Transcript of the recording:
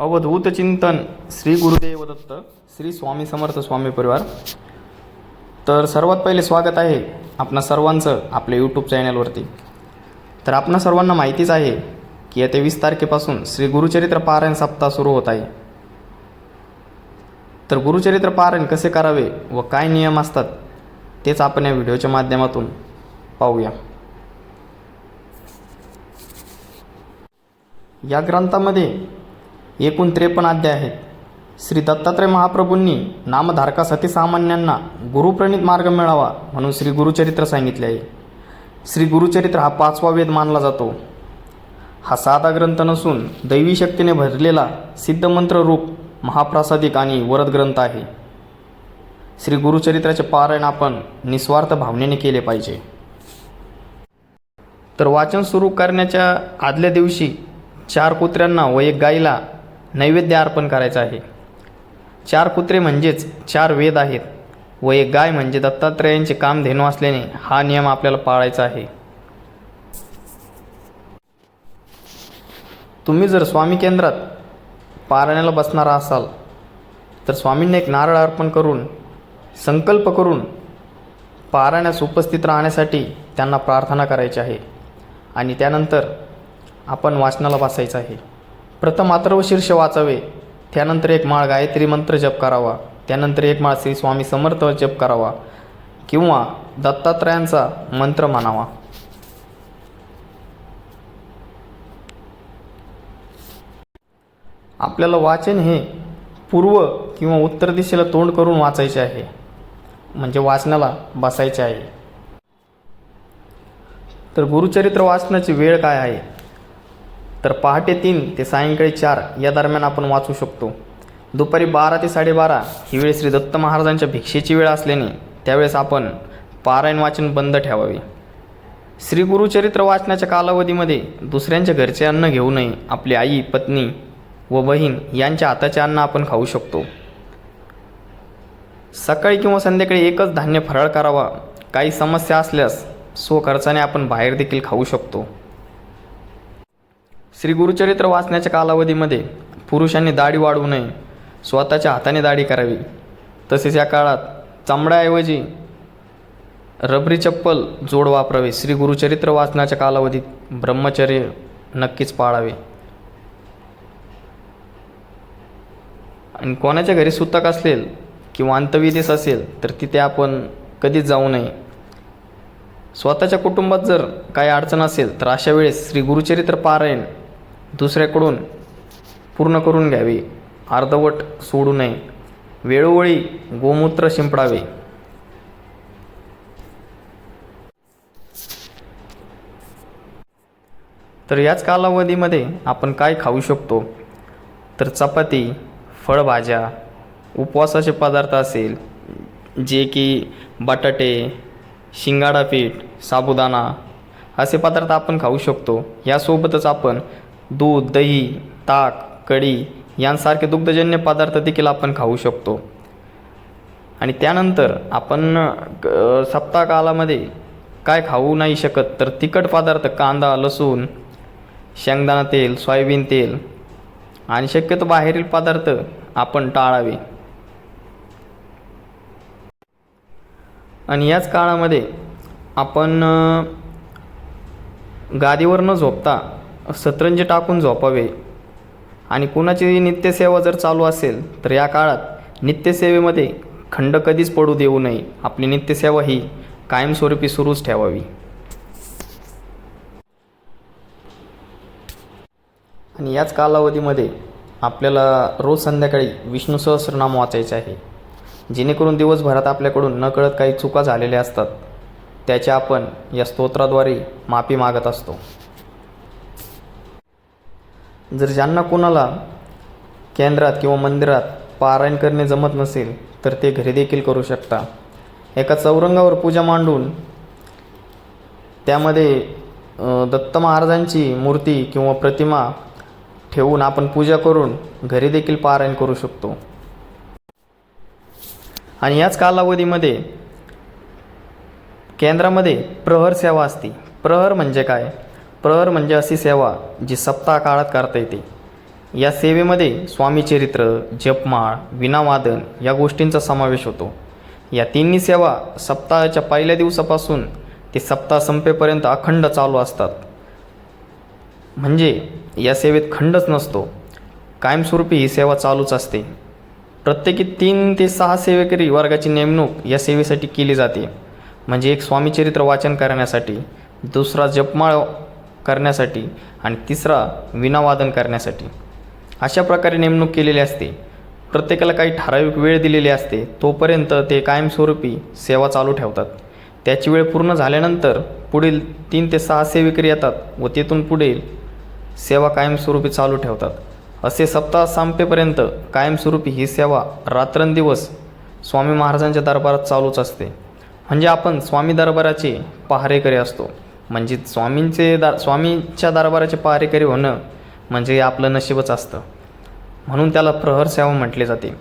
अवधूत चिंतन श्री गुरुदेव दत्त श्री स्वामी समर्थ स्वामी परिवार. तर सर्वात पहिले स्वागत आहे आपणा सर्वांचं आपल्या यूट्यूब चॅनलवरती तर आपणा सर्वांना माहितीच आहे की येत्या वीस तारखेपासून श्री गुरुचरित्र पारायण सप्ताह सुरू होत आहे. तर गुरुचरित्र पारायण कसे करावे व काय नियम असतात तेच आपण या व्हिडिओच्या माध्यमातून पाहूया. या ग्रंथामध्ये एकूण त्रेपन्न अध्याय आहेत. श्री दत्तात्रय महाप्रभूंनी नामधारकासाठी सामान्यांना गुरुप्रणित मार्ग मिळावा म्हणून श्री गुरुचरित्र सांगितले आहे. श्री गुरुचरित्र हा पाचवा वेद मानला जातो. हा साधा ग्रंथ नसून दैवी शक्तीने भरलेला सिद्धमंत्र रूप महाप्रासादिक आणि वरद ग्रंथ आहे. श्री गुरुचरित्राचे पारायण आपण निस्वार्थ भावनेने केले पाहिजे. तर वाचन सुरू करण्याच्या आदल्या दिवशी चार कुत्र्यांना व एक गाईला नैवेद्य अर्पण करायचं आहे. चार कुत्रे म्हणजेच चार वेद आहेत व एक गाय म्हणजे दत्तात्रेयांचे काम धेनू असल्याने हा नियम आपल्याला पाळायचा आहे. तुम्ही जर स्वामी केंद्रात पारण्याला बसणारा असाल तर स्वामींना एक नारळ अर्पण करून संकल्प करून पारायणास उपस्थित राहण्यासाठी त्यांना प्रार्थना करायची आहे आणि त्यानंतर आपण वाचनाला बसायचं आहे. प्रथम अथर्व शीर्ष वाचावे. त्यानंतर एक माळ गायत्री मंत्र जप करावा. त्यानंतर एक माळ श्री स्वामी समर्थ जप करावा. किंवा दत्तात्रयांचा मंत्र म्हणावा. आपल्याला वाचन हे पूर्व किंवा उत्तर दिशेला तोंड करून वाचायचे आहे. म्हणजे वाचनाला बसायचे आहे. तर गुरुचरित्र वाचनाची वेळ काय आहे? तर पहाटे तीन ते सायंकाळी चार या दरम्यान आपण वाचू शकतो. दुपारी बारा ते साडेबारा ही वेळ श्री दत्त महाराजांच्या भिक्षेची वेळ असल्याने त्यावेळेस आपण पारायण वाचन बंद ठेवावे. श्री गुरुचरित्र वाचनाच्या कालावधीमध्ये दुसऱ्यांच्या घरचे अन्न घेऊ नये आपली आई पत्नी व बहीण यांच्या हाताचे अन्न आपण खाऊ शकतो. सकाळी किंवा संध्याकाळी एकच धान्य फराळ करावा. काही समस्या असल्यास स्वखर्चाने आपण बाहेर देखील खाऊ शकतो. श्री गुरुचरित्र वाचण्याच्या कालावधीमध्ये पुरुषांनी दाढी वाढवू नये स्वतःच्या हाताने दाढी करावी. तसेच या काळात चामड्याऐवजी रबरी चप्पल जोड वापरावे. श्री गुरुचरित्र वाचनाच्या कालावधीत ब्रह्मचर्य नक्कीच पाळावे. आणि कोणाच्या घरी सुतक असेल किंवा अंतविधीस असेल तर तिथे आपण कधीच जाऊ नये. स्वतःच्या कुटुंबात जर काही अडचण असेल तर अशा वेळेस श्री गुरुचरित्र पारायण दुसऱ्याकडून पूर्ण करून घ्यावे. अर्धवट सोडू नये. वेळोवेळी गोमूत्र शिंपडावे. तर याच कालावधीमध्ये आपण काय खाऊ शकतो? तर चपाती फळभाज्या उपवासाचे पदार्थ असेल जे की बटाटे शिंगाडा पीठ साबुदाणा असे पदार्थ आपण खाऊ शकतो. यासोबतच आपण दूध दही ताक कढी यांसारखे दुग्धजन्य पदार्थ देखील आपण खाऊ शकतो. आणि त्यानंतर आपण सप्ताह कालामध्ये काय खाऊ नाही शकत तर तिखट पदार्थ कांदा लसूण शेंगदाणा तेल सोयाबीन तेल आणि शक्यतो बाहेरील पदार्थ आपण टाळावे. आणि याच काळामध्ये आपण गादीवर न झोपता सतरंज टाकून झोपावे. आणि कुणाची नित्यसेवा जर चालू असेल तर या काळात नित्यसेवेमध्ये खंड कधीच पडू देऊ नये. आपली नित्यसेवा ही कायमस्वरूपी सुरूच ठेवावी. आणि याच कालावधीमध्ये आपल्याला रोज संध्याकाळी विष्णू सहस्रनाम वाचायचे आहे. जेणेकरून दिवसभरात आपल्याकडून नकळत काही चुका झालेल्या असतात. त्याच्या आपण या स्तोत्राद्वारे माफी मागत असतो. जर ज्यांना कोणाला केंद्रात किंवा मंदिरात पारायण करणे जमत नसेल तर ते घरी देखील करू शकता. एका चौरंगावर पूजा मांडून त्यामध्ये दत्त महाराजांची मूर्ती किंवा प्रतिमा ठेवून आपण पूजा करून घरी देखील पारायण करू शकतो. आणि याच कालावधीमध्ये केंद्रामध्ये प्रहर सेवा असते. प्रहर म्हणजे काय? प्रहर म्हणजे अशी सेवा जी सप्ताह काळात करता येते. या सेवेमध्ये स्वामीचरित्र जपमाळ विनावादन या गोष्टींचा समावेश होतो. या तिन्ही सेवा सप्ताहाच्या पहिल्या दिवसापासून ते सप्ताह संपेपर्यंत अखंड चालू असतात. म्हणजे या सेवेत खंडच नसतो. कायमस्वरूपी ही सेवा चालूच असते. प्रत्येकी तीन ते सहा सेवेकरी वर्गाची नेमणूक या सेवेसाठी केली जाते. म्हणजे एक स्वामीचरित्र वाचन करण्यासाठी दुसरा जपमाळ करण्यासाठी आणि तिसरा विनावादन करण्यासाठी. अशा प्रकारे नेमणूक केलेली असते. प्रत्येकाला काही ठराविक वेळ दिलेली असते तोपर्यंत ते कायमस्वरूपी सेवा चालू ठेवतात. त्याची वेळ पूर्ण झाल्यानंतर पुढील तीन ते सहा सेवेकरी येतात व तेथून पुढील सेवा कायमस्वरूपी चालू ठेवतात. असे सप्ताह संपेपर्यंत कायमस्वरूपी ही सेवा रात्रंदिवस स्वामी महाराजांच्या दरबारात चालूच असते. म्हणजे आपण स्वामी दरबाराचे पहारेकरी असतो. म्हणजे स्वामींचे दा स्वामींच्या दरबाराचे पहारेकरी होणं म्हणजे आपलं नशीबच असतं. म्हणून त्याला प्रहर सेवा म्हटले जाते.